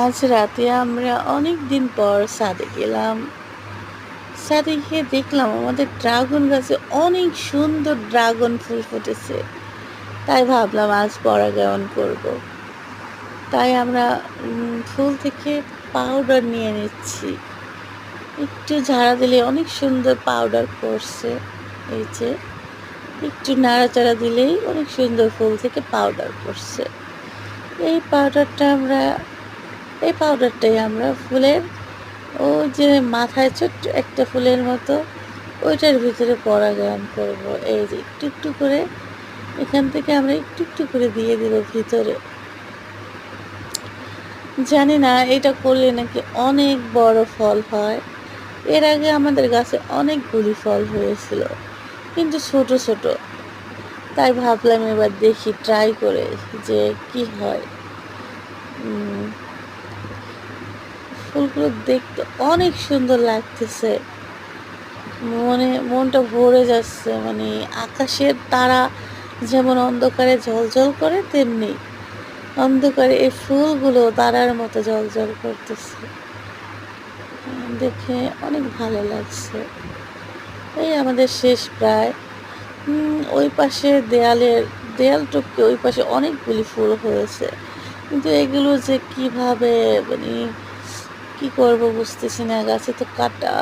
আজ রাতে আমরা অনেক দিন পর সাদে গেলাম। সাদে গিয়ে দেখলাম আমাদের ড্রাগন গাছে অনেক সুন্দর ড্রাগন ফুল ফুটেছে। তাই ভাবলাম আজ পরাগায়ন করব। তাই আমরা ফুল থেকে পাউডার নিয়ে নিচ্ছি। একটু ঝাড়া দিলে অনেক সুন্দর পাউডার করছে এই যে, একটু নাড়াচাড়া দিলেই অনেক সুন্দর ফুল থেকে পাউডার করছে এই পাউডারটা আমরা এই পাউডারটাই আমরা ফুলের, ও যে মাথায় ছোট্ট একটা ফুলের মতো, ওইটার ভিতরে পরাগায়ন করব। এই যে একটু একটু করে, এখান থেকে আমরা একটু একটু করে দিয়ে দেব ভিতরে। জানি না, এটা করলে নাকি অনেক বড় ফল হয়। এর আগে আমাদের গাছে অনেকগুলি ফল হয়েছিল, কিন্তু ছোট ছোট। তাই ভাবলাম এবার দেখি ট্রাই করে যে কি হয়। ফুলগুলো দেখতে অনেক সুন্দর লাগতেছে। মনে, মনটা ভরে যাচ্ছে মানে আকাশের তারা যেমন অন্ধকারে ঝলঝল করে, তেমনি অন্ধকারে এই ফুলগুলো তারার মতো ঝলঝল করতেছে। দেখে অনেক ভালো লাগছে। এই আমাদের শেষ প্রায়। ওই পাশে দেয়ালের দেয়াল টপকে ওই পাশে অনেকগুলি ফুল হয়েছে। কিন্তু এগুলো যে কীভাবে মানে কি করব বুঝতেছি না গাছে তো কাটা।